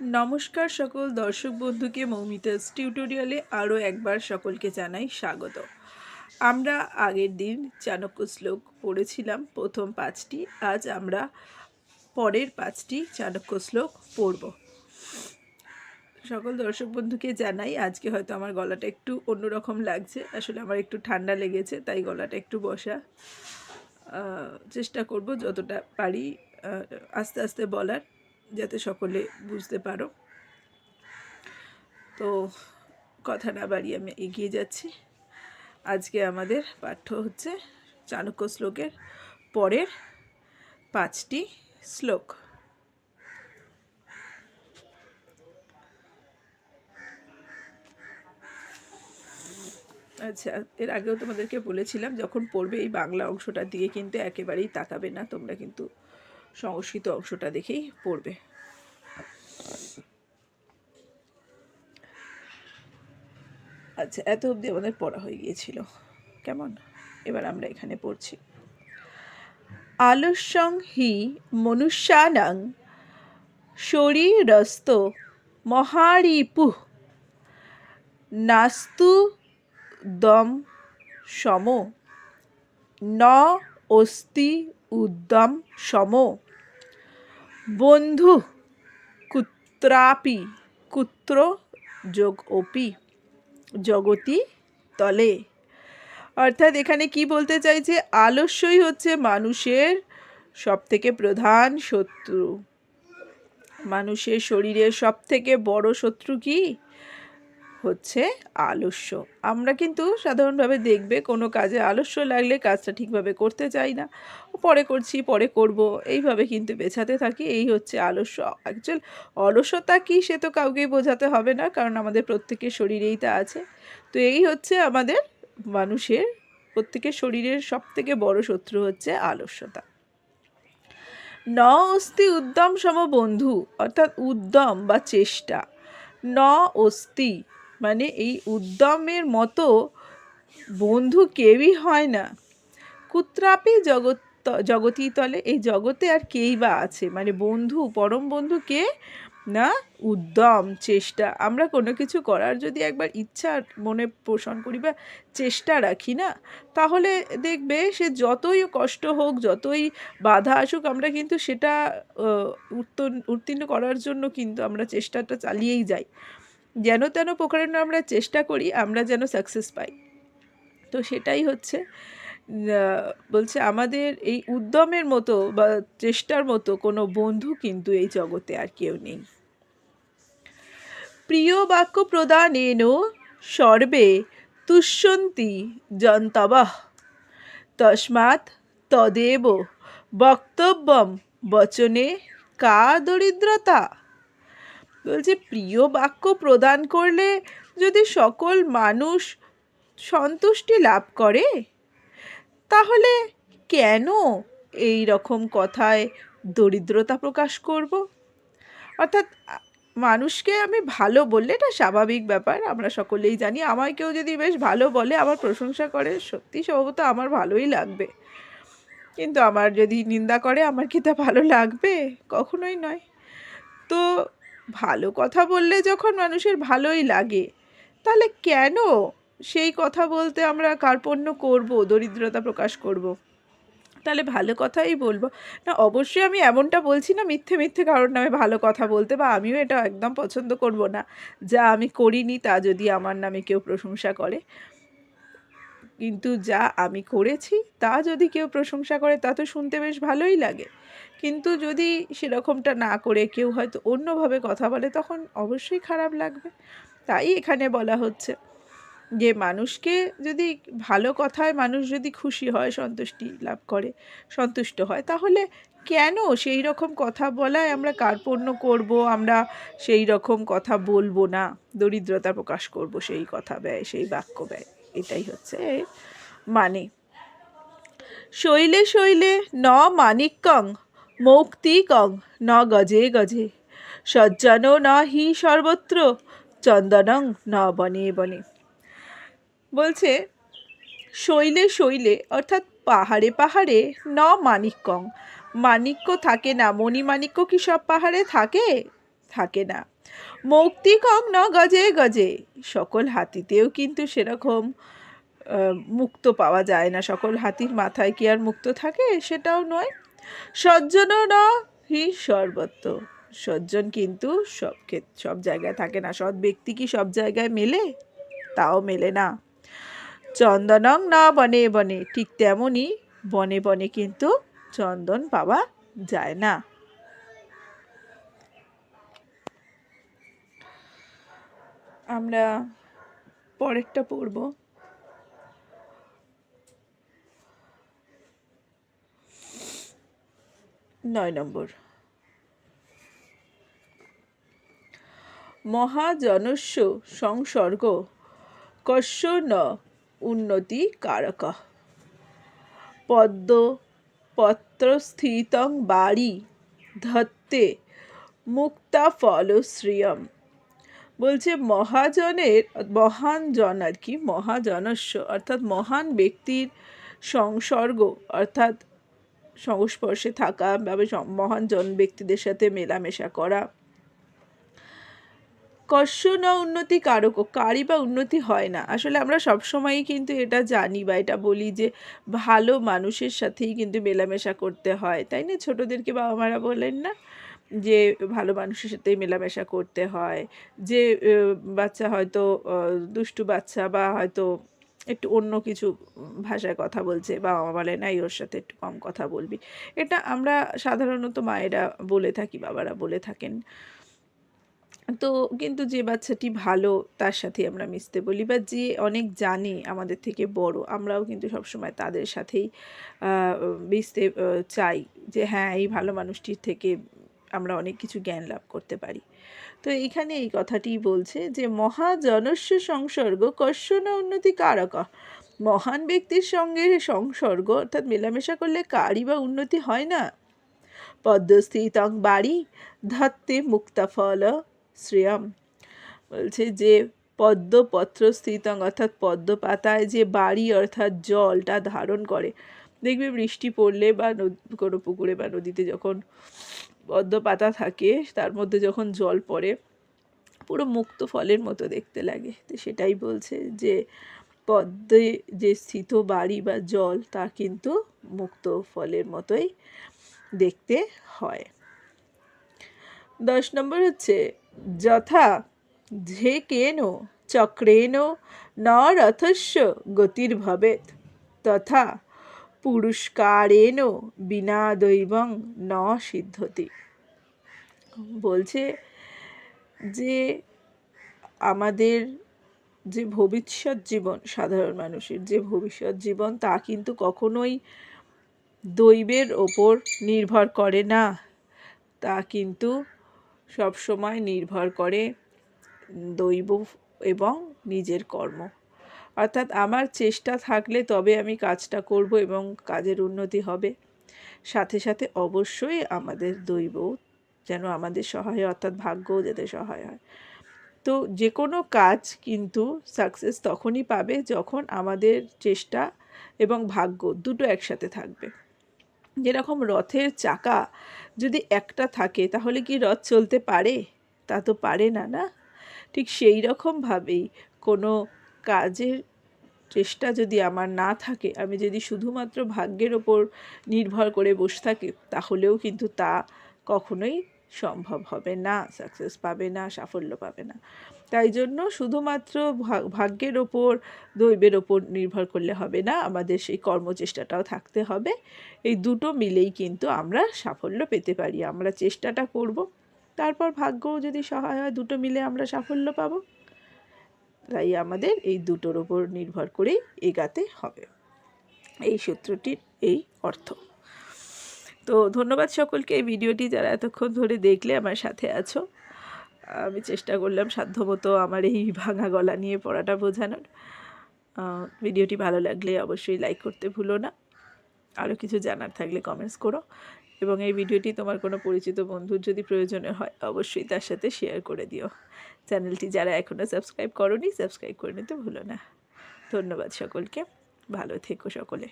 নমস্কার সকল দর্শক বন্ধুকে মৌমিতাস টিউটোরিয়ালে আরও একবার সকলকে জানাই স্বাগত। আমরা আগের দিন চাণক্য শ্লোক পড়েছিলাম, প্রথম পাঁচটি। আজ আমরা পরের পাঁচটি চাণক্য শ্লোক পড়ব। সকল দর্শক বন্ধুকে জানাই, আজকে হয়তো আমার গলাটা একটু অন্যরকম লাগছে। আসলে আমার একটু ঠান্ডা লেগেছে, তাই গলাটা একটু বসা। চেষ্টা করব যতটা পারি আস্তে আস্তে বলার। যাতে সকলে বুঝতে পারো। তো কথা না বাড়িয়ে আমি এগিয়ে যাচ্ছি। আজকে আমাদের পাঠ্য হচ্ছে চাণক্য শ্লোকের পরের পাঁচটি শ্লোক। আচ্ছা এর আগেও তোমাদেরকে বলেছিলাম, যখন পড়বে এই বাংলা অংশটার দিকে কিন্তু একেবারেই তাকাবে না, তোমরা কিন্তু সংস্কৃত অংশটা দেখেই পড়বে। আচ্ছা এত অবধি আমাদের পড়া হয়ে গিয়েছিল। কেমন? এবার আমরা এখানে পড়ছি। আলস্যং হি মনুষ্যানাং শরীরস্ত মহারিপু নাস্তু দম সম ন অস্তি উদ্যম সম। বন্ধু, কুত্রাপি, কুত্র যোগ অপি জগতি তলে। অর্থাৎ এখানে কি বলতে চাইছে? আলস্যই হচ্ছে মানুষের সব থেকে প্রধান শত্রু। মানুষের শরীরের সব থেকে বড় শত্রু কি? হচ্ছে আলস্য। আমরা কিন্তু সাধারণভাবে দেখবে কোনো কাজে আলস্য লাগলে কাজটা ঠিকভাবে করতে চাই না। পরে করছি, পরে করব, এইভাবে কিন্তু বেছাতে থাকি, এই হচ্ছে আলস্য। অ্যাকচুয়াল অলসতা কি সে তো কাউকেই বোঝাতে হবে না, কারণ আমাদের প্রত্যেকের শরীরেই তা আছে। তো এই হচ্ছে আমাদের মানুষের, প্রত্যেকের শরীরের সব থেকে বড় শত্রু হচ্ছে আলস্যতা। ন অস্তি উদ্যম সম বন্ধু, অর্থাৎ উদ্যম বা চেষ্টা। ন অস্তি মানে এই উদ্যমের মতো বন্ধু কেউই হয় না। কুত্রাপি জগৎ জগতী তলে এই জগতে আর কেই বা আছে? মানে বন্ধু, পরম বন্ধু কে? না, উদ্যম, চেষ্টা। আমরা কোনো কিছু করার যদি একবার ইচ্ছা মনে পোষণ করি বা চেষ্টা রাখি না, তাহলে দেখবে সে যতই কষ্ট হোক, যতই বাধা আসুক, আমরা কিন্তু সেটা উত্তীর্ণ করার জন্য কিন্তু আমরা চেষ্টাটা চালিয়েই যাই। যেন তেন প্রকারে আমরা চেষ্টা করি, আমরা যেন সাকসেস পাই। তো সেটাই হচ্ছে বলছে আমাদের এই উদ্যমের মতো বা চেষ্টার মতো কোনো বন্ধু কিন্তু এই জগতে আর কেউ নেই। প্রিয় বাক্য প্রদান প্রদানেন সর্বে তুষ্যন্তি জন্তবঃ তস্মাৎ তদেব বক্তব্যম বচনে কা দরিদ্রতা। বলছে প্রিয় বাক্য প্রদান করলে যদি সকল মানুষ সন্তুষ্টি লাভ করে? তাহলে কেন এই রকম কথায় দরিদ্রতা প্রকাশ করব? অর্থাৎ, মানুষকে আমি ভালো বললে এটা স্বাভাবিক ব্যাপার, আমরা সকলেই জানি। আমায় কেউ যদি বেশ ভালো বলে আমার প্রশংসা করে, সত্যি স্বভাবত আমার ভালোই লাগবে। কিন্তু আমার যদি নিন্দা করে, আমার কি তা ভালো লাগবে? কখনোই নয়। তো ভালো কথা বললে যখন মানুষের ভালোই লাগে। তাহলে কেন সেই কথা বলতে আমরা কার্পণ্য করব, দরিদ্রতা প্রকাশ করব? তাহলে ভালো কথাই বলব। না, অবশ্যই আমি এমনটা বলছি না মিথ্যে মিথ্যে কারোর নামে ভালো কথা বলতে বা আমিও এটা একদম পছন্দ করব না। যা আমি করিনি তা যদি আমার নামে কেউ প্রশংসা করে। কিন্তু যা আমি করেছি তা যদি কেউ প্রশংসা করে, তা তো শুনতে বেশ ভালোই লাগে। কিন্তু যদি সেরকমটা না করে কেউ হয়তো অন্যভাবে কথা বলে, তখন অবশ্যই খারাপ লাগবে। তাই এখানে বলা হচ্ছে যে, মানুষকে যদি ভালো কথায় মানুষ যদি খুশি হয়, সন্তুষ্টি লাভ করে, সন্তুষ্ট হয়, তাহলে কেন সেই রকম কথা বলায় আমরা কার্পণ্য করব, আমরা সেই রকম কথা বলব না? দরিদ্রতা প্রকাশ করব, সেই কথা ব্যয়, সেই বাক্য ব্যয়, এটাই হচ্ছে মানে। শৈলে শৈলে ন মানিক্যং মৌক্তিকং ন গজে গজে। সজ্জন ন হি সর্বত্র, চন্দনং ন বনে বনে। বলছে, শৈলে শৈলে, অর্থাৎ পাহাড়ে পাহাড়ে, ন মানিক্যং মানিক্য থাকে না মণিমাণিক্য কি সব পাহাড়ে থাকে? থাকে না। মৌক্তিকং ন গজে গজে, সকল হাতিতেও কিন্তু সেরকম মুক্ত পাওয়া যায় না। সকল হাতির মাথায় কি আর মুক্ত থাকে? সেটাও নয়। সজ্জন হি সর্বত্র। সজ্জন কিন্তু সব ক্ষেত- সব জায়গায় থাকে না। সৎ ব্যক্তি কি সব জায়গায় মেলে? তাও মেলে না। চন্দনং না বনে বনে, ঠিক তেমনই বনে বনে কিন্তু চন্দন পাওয়া যায় না। আমরা পরেরটা পড়ব। নয় নম্বর। মহাজনস্য সংসর্গ কস্য ন উন্নতি কারক। পদ্ম পত্রস্থিতং বাড়ি ধত্তে মুক্তা ফলশ্রিয়ম বলছে মহাজনের, মহান জন আর কি, মহাজনস্য, অর্থাৎ মহান ব্যক্তির সংসর্গ, অর্থাৎ সংস্পর্শে থাকা মহান জন ব্যক্তিদের সাথে মেলামেশা করা। কস্য না উন্নতি কারক, কারই বা উন্নতি হয় না। আসলে আমরা সবসময়ই কিন্তু এটা জানি বা এটা বলি যে ভালো মানুষের সাথেই কিন্তু মেলামেশা করতে হয়। তাই না? ছোটোদেরকে বাবা মারা বলেন না যে ভালো মানুষের সাথেই মেলামেশা করতে হয়। যে বাচ্চা হয়তো দুষ্টু বাচ্চা বা হয়তো একটু অন্য কিছু ভাষায় কথা বলছে, বাবা মা বলে, নাই, ওর সাথে একটু কম কথা বলবি। এটা আমরা সাধারণত মায়েরা বলে থাকি, বাবারা বলে থাকেন। তো কিন্তু যে বাচ্চাটি ভালো, তার সাথে আমরা মিশতে বলি বা যে অনেক জানে আমাদের থেকে বড়, আমরাও কিন্তু সবসময় তাদের সাথেই মিশতে চাই যে হ্যাঁ এই ভালো মানুষটির থেকে আমরা অনেক কিছু জ্ঞান লাভ করতে পারি। তো এখানে এই কথাটি বলছে যে, মহাজনস্য সংসর্গ না উন্নতি কারক। মহান ব্যক্তির সঙ্গে সংসর্গ অর্থাৎ মেলামেশা করলে কারই বা উন্নতি হয় না। পদ্মস্থিতং বাড়ি ধত্তে মুক্তা ফল শ্রেয়ম। বলছে যে পদ্মপত্র স্থিতং অর্থাৎ পদ্ম পাতায় যে বাড়ি অর্থাৎ জলটা ধারণ করে দেখবে বৃষ্টি পড়লে বা কোনো পুকুরে বা নদীতে যখন পদ্ম পাতা থাকে, তার মধ্যে যখন জল পড়ে, পুরো মুক্ত ফলের মতো দেখতে লাগে। তো সেটাই বলছে যে, পদ্মে যে স্থিত বাড়ি বা জল, তা কিন্তু মুক্ত ফলের মতোই দেখতে হয়। দশ নম্বর হচ্ছে, যথা যে কেন চক্রেণ ন রথস্য গতির্ভবেত তথা পুরস্কারেণ বিনা দৈবং ন সিদ্ধতি। বলছে যে আমাদের যে ভবিষ্যৎ জীবন, সাধারণ মানুষের যে ভবিষ্যৎ জীবন, তা কিন্তু কখনোই দৈবের ওপর নির্ভর করে না। তা কিন্তু সব সময় নির্ভর করে দৈব এবং নিজের কর্ম। অর্থাৎ আমার চেষ্টা থাকলে তবে আমি কাজটা করব এবং কাজের উন্নতি হবে। সাথে সাথে অবশ্যই আমাদের দৈব যেন আমাদের সহায় অর্থাৎ ভাগ্যও যাতে সহায় হয়। তো যে কোনো কাজ কিন্তু সাকসেস তখনই পাবে যখন আমাদের চেষ্টা এবং ভাগ্য দুটো একসাথে থাকবে। যেরকম রথের চাকা যদি একটা থাকে, তাহলে কি রথ চলতে পারে? তা তো পারে না না? ঠিক সেই রকমভাবেই কোনো কাজের চেষ্টা যদি আমার না থাকে, আমি যদি শুধুমাত্র ভাগ্যের ওপর নির্ভর করে বসে থাকি, তাহলেও কিন্তু তা কখনোই সম্ভব হবে না সাকসেস পাবে না, সাফল্য পাবে না। তাই জন্য শুধুমাত্র ভাগ- ভাগ্যের ওপর, দৈবের ওপর নির্ভর করলে হবে না, আমাদের সেই কর্মচেষ্টাটাও থাকতে হবে। এই দুটো মিলেই কিন্তু আমরা সাফল্য পেতে পারি, আমরা চেষ্টাটা করব, তারপর ভাগ্যও যদি সহায় হয়, দুটো মিলে আমরা সাফল্য পাবো। তাই আমাদের এই দুটোর ওপর নির্ভর করেই এগাতে হবে। এই সূত্রটির এই অর্থ। তো ধন্যবাদ সকলকে এই ভিডিওটি যারা এতক্ষণ ধরে দেখলে আমার সাথে আছো। আমি চেষ্টা করলাম সাধ্যমতো আমার এই ভাঙা গলা নিয়ে পড়াটা বোঝানোর। ভিডিওটি ভালো লাগলে অবশ্যই লাইক করতে ভুলো না। আরও কিছু জানার থাকলে কমেন্টস করো। এবং এই ভিডিওটি তোমার কোনো পরিচিত বন্ধুর যদি প্রয়োজনে হয়, অবশ্যই তার সাথে শেয়ার করে দিও। চ্যানেলটি যারা এখনও সাবস্ক্রাইব করনি সাবস্ক্রাইব করে নিতে ভুলো না। ধন্যবাদ সকলকে। ভালো থেকো সকলে।